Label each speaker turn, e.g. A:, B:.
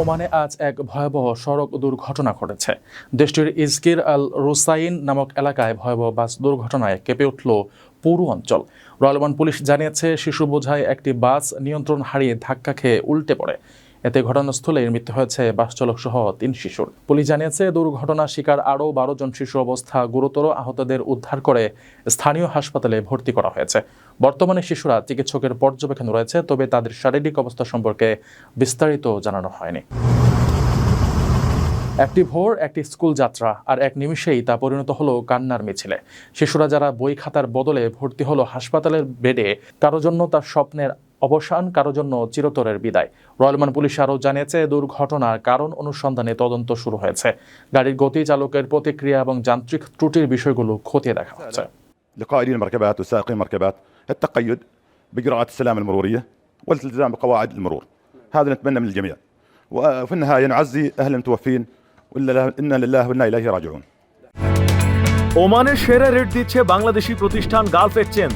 A: ওমানে আজ এক ভয়াবহ সড়ক দুর্ঘটনা ঘটেছে। দেশটির ইজকির আল রুসাইন নামক এলাকায় ভয়াবহ বাস দুর্ঘটনায় কেঁপে উঠল পুরো অঞ্চল। রয়্যাল পুলিশ জানিয়েছে, শিশু বোঝায় একটি বাস নিয়ন্ত্রণ হারিয়ে ধাক্কা খেয়ে উল্টে পড়ে। এতে ঘটনাস্থলে মৃত্যু হয়েছে বাস চালক সহ তিন শিশুর। পুলিশ জানিয়েছে, দুর্ঘটনার শিকার আরও বারো জন শিশু অবস্থা গুরুতর আহতদের উদ্ধার করে স্থানীয় হাসপাতালে ভর্তি করা হয়েছে। বর্তমানে শিশুরা চিকিৎসকের পর্যবেক্ষণ রয়েছে, তবে তাদের শারীরিক অবস্থা সম্পর্কে বিস্তারিত জানানো হয়নি। একটি ভোর, একটি স্কুল যাত্রা, আর এক নিমিষেই তা পরিণত হলো কান্নার মিছিলে। শিশুরা যারা বই খাতার বদলে ভর্তি হলো হাসপাতালের বেডে, কারও জন্য তার স্বপ্নের অবসান কারো জন্য চিরতরের বিদায় রয়্যালমান পুলিশ আরও জানিয়েছে দুর্ঘটনার কারণ অনুসন্ধানে তদন্ত শুরু হয়েছে গাড়ির গতি চালকের প্রতিক্রিয়া এবং যান্ত্রিক ত্রুটির বিষয়গুলো খতিয়ে দেখা হচ্ছে
B: لقائدين المركبات وسائقين المركبات التقيد بإجراءات السلامة المرورية والالتزام بقواعد المرور هذا نتمنى من الجميع وفي النهاية نعزي أهل المتوفين وإلا إنا لله وإنا إليه راجعون
C: ওমানের সেরা রেট দিচ্ছে বাংলাদেশি প্রতিষ্ঠান গালফ এক্সচেঞ্জ